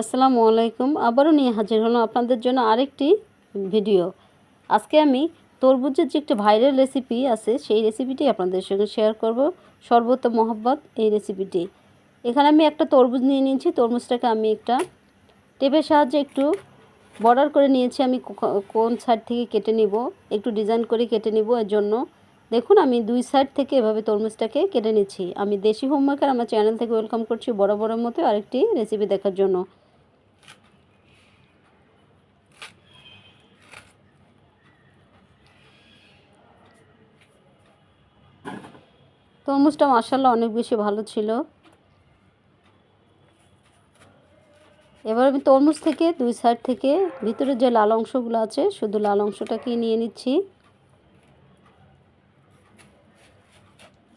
আসসালামু আলাইকুম। আবারও নিয়ে হাজির হলাম আপনাদের জন্য আরেকটি ভিডিও। আজকে আমি তরমুজের যে একটি ভাইরাল রেসিপি আছে, সেই রেসিপিটি আপনাদের সঙ্গে শেয়ার করব। সর্বত মহব্বত, এই রেসিপিটি এখানে আমি একটা তরমুজ নিয়ে নিয়েছি। তরমুজটাকে আমি একটা টেপের সাহায্যে একটু বর্ডার করে নিয়েছি। আমি কোন সাইড থেকে কেটে নিব, একটু ডিজাইন করে কেটে নিব। এর জন্য দেখুন, আমি দুই সাইড থেকে এভাবে তরমুজটাকে কেটে নিচ্ছি। আমি দেশি হোমমেকার আমার চ্যানেল থেকে ওয়েলকাম করছি বড় বড় মতো আরেকটি রেসিপি দেখার জন্য। তরমুজটা মার্শাল্লাহ অনেক বেশি ভালো ছিল। এবার আমি তরমুজ থেকে দুই সাইড থেকে ভিতরে যে লাল অংশগুলো আছে, শুধু লাল অংশটাকেই নিয়ে নিচ্ছি।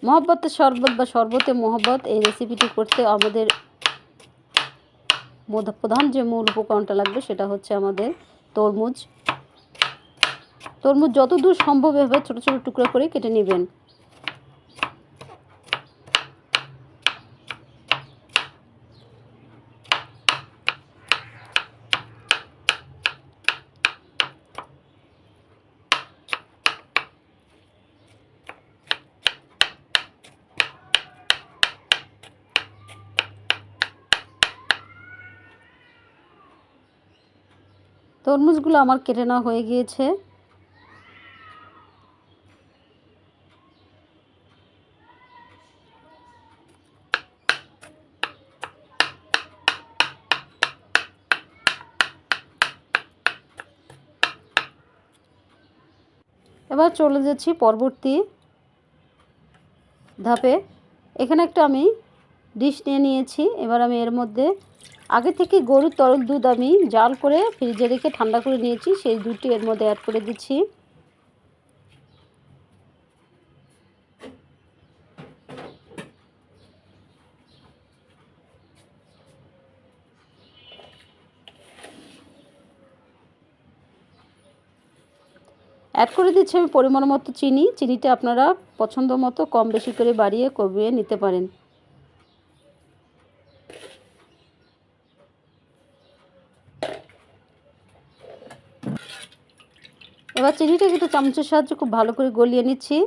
মহব্বতের শরবত বা শরবতে মহব্বত, এই রেসিপিটি করতে আমাদের প্রধান যে মূল উপকরণটা লাগবে সেটা হচ্ছে আমাদের তরমুজ। তরমুজ যতদূর সম্ভব এভাবে ছোটো ছোটো টুকরো করে কেটে নেবেন। তরমুজগুলো আমার কেটে নেওয়া হয়ে গিয়েছে। এবার চলে যাচ্ছি পরবর্তী ধাপে। এখানে একটা আমি ডিশ নিয়ে নিয়েছি। এবার আমি এর মধ্যে আগে থেকে গরুর তরল দুধ আমি জাল করে ফ্রিজে রেখে ঠান্ডা করে নিয়েছি, সেই দুধটি এর মধ্যে অ্যাড করে দিচ্ছি। অ্যাড করে দিচ্ছি আমি পরিমাণ মতো চিনি, চিনিটা আপনারা পছন্দ মতো কম বেশি করে বাড়িয়ে কমিয়ে নিতে পারেন। এবার চিনিটা একটু চামচের সাহায্যে খুব ভালো করে গলিয়ে নিচ্ছি।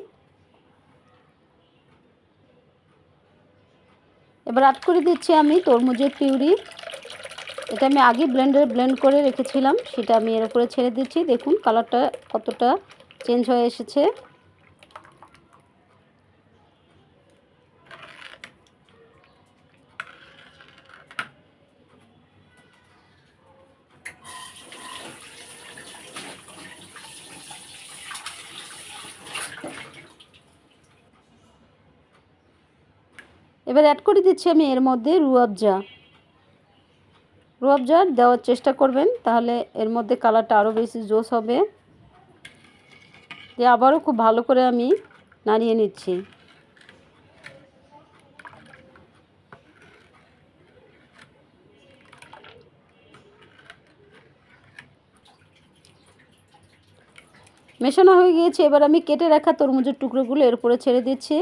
এবার অ্যাড করে দিচ্ছি আমি তরমুজের পিউরি। এটা আমি আগে ব্লেন্ডারে ব্লেন্ড করে রেখেছিলাম, সেটা আমি এর উপরে ছেড়ে দিচ্ছি। দেখুন কালারটা কতটা চেঞ্জ হয়ে এসেছে। এবার অ্যাড করে দিচ্ছি আমি এর মধ্যে রুয়াবজা রুয়াবজা দেওয়ার চেষ্টা করবেন, তাহলে এর মধ্যে কালারটা আরও বেশি জোস হবে। দিয়ে আবারও খুব ভালো করে আমি নাড়িয়ে নিচ্ছি। মেশানো হয়ে গিয়েছে, এবার আমি কেটে রাখা তরমুজের টুকরোগুলো এর উপরে ছেড়ে দিচ্ছি।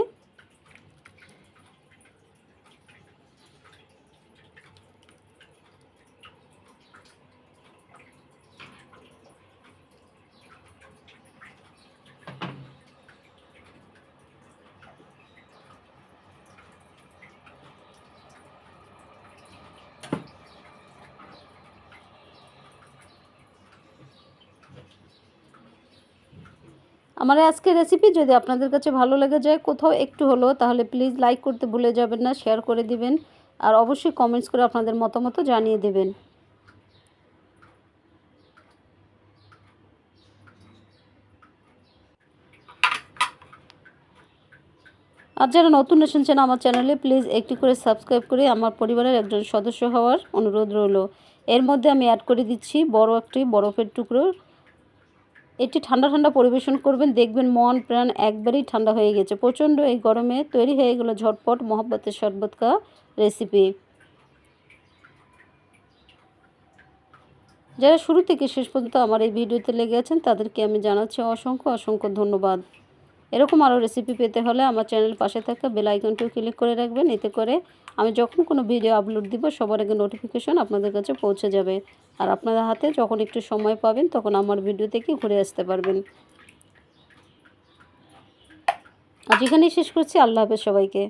আমার এই আজকের রেসিপি যদি আপনাদের কাছে ভালো লেগে যায়, কোথাও একটু হলো তাহলে প্লিজ লাইক করতে ভুলে যাবেন না শেয়ার করে দিবেন। আর অবশ্যই কমেন্টস করে আপনাদের মতামত জানিয়ে দেবেন। আর যারা নতুন এসেছেন আমার চ্যানেলে প্লিজ একটি করে সাবস্ক্রাইব করে আমার পরিবারের একজন সদস্য হওয়ার অনুরোধ রইল। এর মধ্যে আমি অ্যাড করে দিচ্ছি বড় একটি বরফের টুকরো। এটি ঠান্ডা ঠান্ডা পরিবেশন করবেন, দেখবেন মন, প্রাণ একবারেই ঠান্ডা হয়ে গেছে। প্রচণ্ড এই গরমে তৈরি হয়ে গেলো ঝটপট মহব্বতের শরবত কা রেসিপি যারা শুরু থেকে শেষ পর্যন্ত আমার এই ভিডিওতে লেগে আছেন, তাদেরকে আমি জানাচ্ছি অসংখ্য অসংখ্য ধন্যবাদ। এরকম আরও রেসিপি পেতে হলে আমার চ্যানেল পাশে থাকা বেল আইকনটিও ক্লিক করে রাখবেন, এতে করে আমি যখন কোনো ভিডিও আপলোড দিব, সবার আগে নোটিফিকেশন আপনাদের কাছে পৌঁছে যাবে। আর আপনাদের হাতে যখন একটু সময় পাবেন, তখন আমার ভিডিও থেকে ঘুরে আসতে পারবেন। আর যেখানেই শেষ করছি। আল্লাহ হাফেজ সবাইকে।